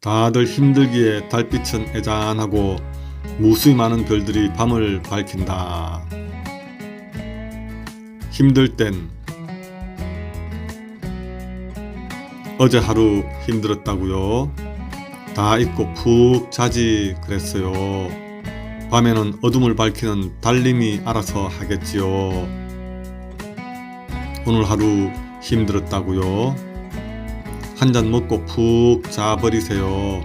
다들 힘들기에 달빛은 애잔하고 무수히 많은 별들이 밤을 밝힌다. 힘들 땐 어제 하루 힘들었다고요. 다 잊고 푹 자지 그랬어요. 밤에는 어둠을 밝히는 달님이 알아서 하겠지요. 오늘 하루 힘들었다고요. 한 잔 먹고 푹 자버리세요.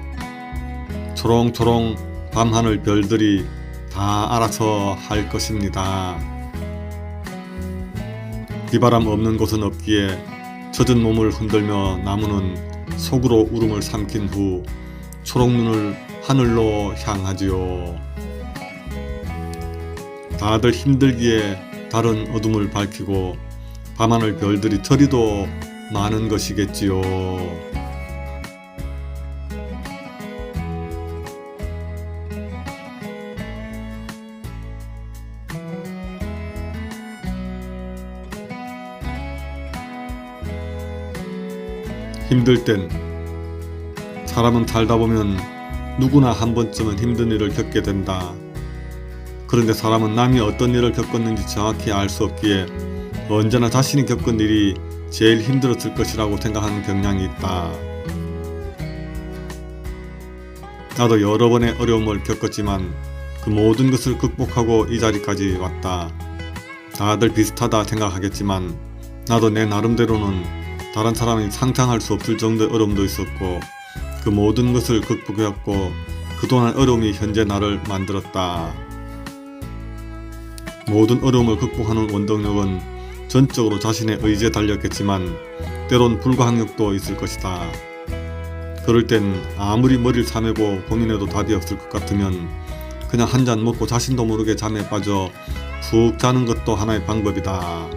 초롱초롱 밤하늘 별들이 다 알아서 할 것입니다. 비바람 없는 곳은 없기에 젖은 몸을 흔들며 나무는 속으로 울음을 삼킨 후 초록눈을 하늘로 향하지요. 다들 힘들기에 다른 어둠을 밝히고 밤하늘 별들이 저리도 많은 것이겠지요. 힘들 땐 사람은 살다 보면 누구나 한 번쯤은 힘든 일을 겪게 된다. 그런데 사람은 남이 어떤 일을 겪었는지 정확히 알 수 없기에 언제나 자신이 겪은 일이 제일 힘들었을 것이라고 생각하는 경향이 있다. 나도 여러 번의 어려움을 겪었지만 그 모든 것을 극복하고 이 자리까지 왔다. 다들 비슷하다 생각하겠지만 나도 내 나름대로는 다른 사람이 상상할 수 없을 정도의 어려움도 있었고 그 모든 것을 극복해왔고 그동안 어려움이 현재 나를 만들었다. 모든 어려움을 극복하는 원동력은 전적으로 자신의 의지에 달렸겠지만 때론 불가항력도 있을 것이다. 그럴 땐 아무리 머리를 싸매고 고민해도 답이 없을 것 같으면 그냥 한 잔 먹고 자신도 모르게 잠에 빠져 푹 자는 것도 하나의 방법이다.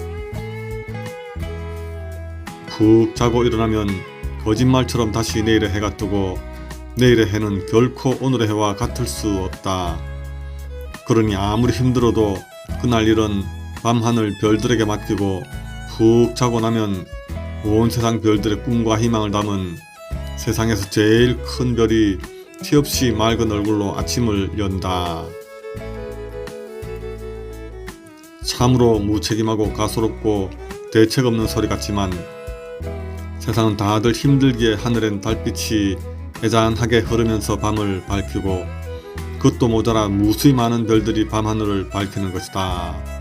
푹 자고 일어나면 거짓말처럼 다시 내일의 해가 뜨고 내일의 해는 결코 오늘의 해와 같을 수 없다. 그러니 아무리 힘들어도 그날 일은 밤하늘 별들에게 맡기고 푹 자고 나면 온 세상 별들의 꿈과 희망을 담은 세상에서 제일 큰 별이 티 없이 맑은 얼굴로 아침을 연다. 참으로 무책임하고 가소롭고 대책 없는 소리 같지만 세상은 다들 힘들기에 하늘엔 달빛이 애잔하게 흐르면서 밤을 밝히고 그것도 모자라 무수히 많은 별들이 밤하늘을 밝히는 것이다.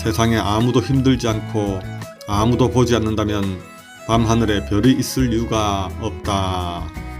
세상에 아무도 힘들지 않고 아무도 보지 않는다면 밤하늘에 별이 있을 이유가 없다.